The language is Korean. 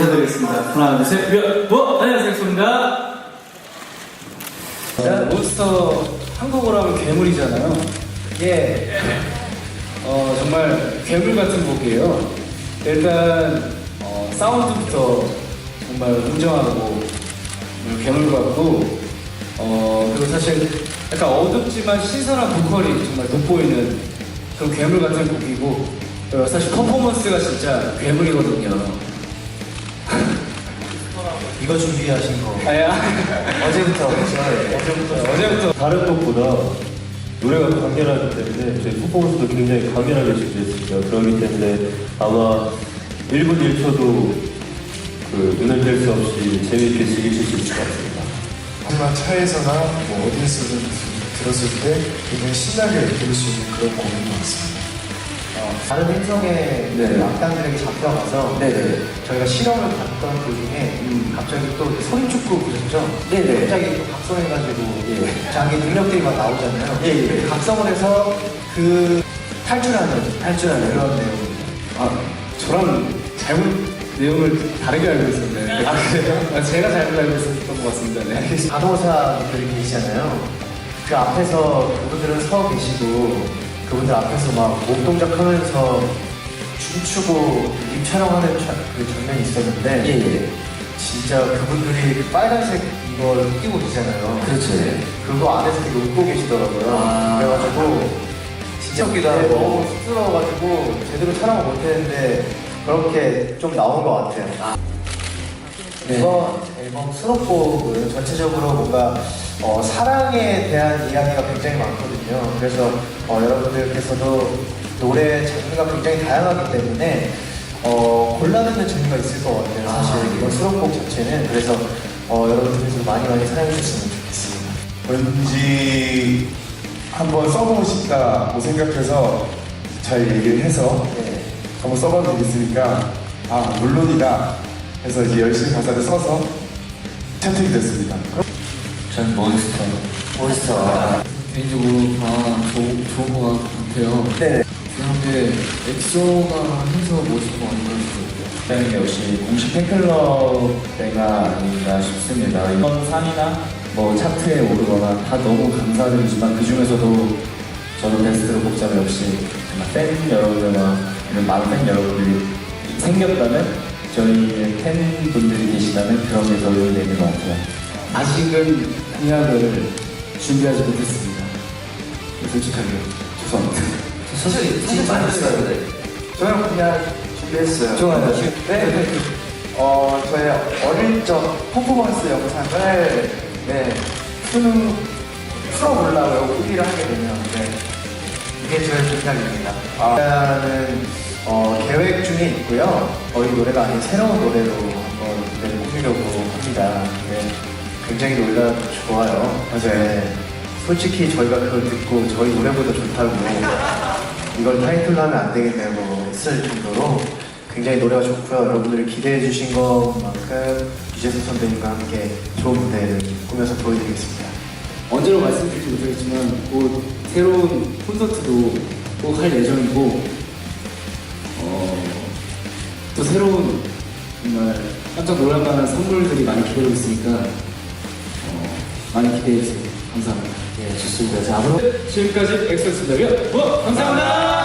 하나, 둘, 셋, 몇, 뭐? 안녕하세요, 엑소입니다. 일단 몬스터 한국어로 하면 괴물이잖아요. 이게 어, 정말 괴물 같은 곡이에요. 일단 어, 사운드부터 정말 웅장하고 괴물 같고 어, 그리고 사실 약간 어둡지만 신선한 보컬이 정말 돋보이는 그런 괴물 같은 곡이고 어, 사실 퍼포먼스가 진짜 괴물이거든요. 이거 준비하신 거 아야 어제부터 어제부터 어제부터 다른 곡보다 노래가 강렬하기 때문에 저희 퍼포먼스도 굉장히 강렬하게 준비했습니다. 그렇기 때문에 아마 1분 1초도 그 눈을 뗄 수 없이 재미있게 즐기실 수 있을 것 같습니다. 하지만 차에서나 뭐 어디에서든 들었을 때 굉장히 신나게 들을 수 있는 그런 곡인 것 같습니다. 어, 다른 행성의 네. 악당들에게 잡혀가서 네네. 저희가 실험을 봤던 도중에 갑자기 또 소리축구 보셨죠? 네네. 갑자기 또 각성해가지고 예. 자기 능력들이 막 나오잖아요. 예, 예. 각성을 해서 그 탈출하는 탈출하는 그런 내용입니다. 아, 저랑 잘못 내용을 다르게 알고 있었네. 아, 그래요? 아, 제가 잘못 알고 있었던 것 같습니다. 네. 간호사분들이 계시잖아요. 그 앞에서 그분들은 서 계시고 그분들 앞에서 막 몸 동작 하면서 춤추고 입 촬영하는 차- 그 장면이 있었는데 예, 예. 진짜 그분들이 그 빨간색 이걸 끼고 계시잖아요. 그렇죠. 예. 그거 안에서 되게 웃고 계시더라고요. 아. 그래가지고 진짜 웃기다. 네, 너무 쑥스러워가지고 제대로 촬영을 못했는데 그렇게 좀 나온 것 같아요. 네. 이번 앨범 수록곡은 전체적으로 뭔가 어, 사랑에 대한 이야기가 굉장히 많거든요. 그래서 어, 여러분들께서도 노래 장르가 굉장히 다양하기 때문에 어, 골라 듣는 재미가 있을 것 같아요. 사실 이번 수록곡 자체는 그래서 어, 여러분들께서 많이 많이 사랑해 주셨으면 좋겠습니다. 왠지 한번 써보고 싶다고 생각해서 잘 얘기를 해서 네. 한번 써봐도 되겠으니까 아 물론이다 해서 이제 열심히 가사를 써서 채택이 됐습니다. 전 몬스터. 몬스터. 개인적으로 다 좋, 좋은 것 같아요. 네. 그런데 엑소가 해서 거 아닌가 싶어요. 저는 역시 공식 팬클럽대가 아닌가 싶습니다. 이번 상이나 뭐 차트에 오르거나 다 너무 감사드리지만 그 중에서도 저도 베스트로 뽑자면 역시 팬 여러분들과 이런 많은 팬 여러분들이 생겼다면 저희의 팬 분들이 계시다면 그런 게 더 의미되는 것 같아요. 아직은 공약을 준비하지 못했습니다. 솔직하게 죄송합니다. 사실 사실 많이 했어요. 저는 그냥 준비했어요. 좋아요. 네. 어 저의 어릴 적 퍼포먼스 영상을 네 수능 풀어보려고요. 후기를 하게 되면 네. 이게 저의 생각입니다. 일단은 어, 계획 중에 있고요. 어, 이 노래가 아닌 새로운 노래로 한번 무대를 꾸미려고 합니다. 네. 굉장히 노래가 좋아요. 네. 솔직히 저희가 그걸 듣고 저희 노래보다 좋다고 이걸 타이틀로 하면 안 되겠냐고 했을 정도로 굉장히 노래가 좋고요. 여러분들이 기대해 주신 것만큼 유재석 선배님과 함께 좋은 무대를 꾸며서 보여드리겠습니다. 언제로 말씀드리지 못하겠지만 곧 새로운 콘서트도 꼭 할 예정이고 깜짝 놀랄 만한 선물들이 많이 기다리고 있으니까 어, 많이 기대해 주세요. 감사합니다. 네, 좋습니다. 자, 앞으로 지금까지 엑소스입니다. 뭐 감사합니다.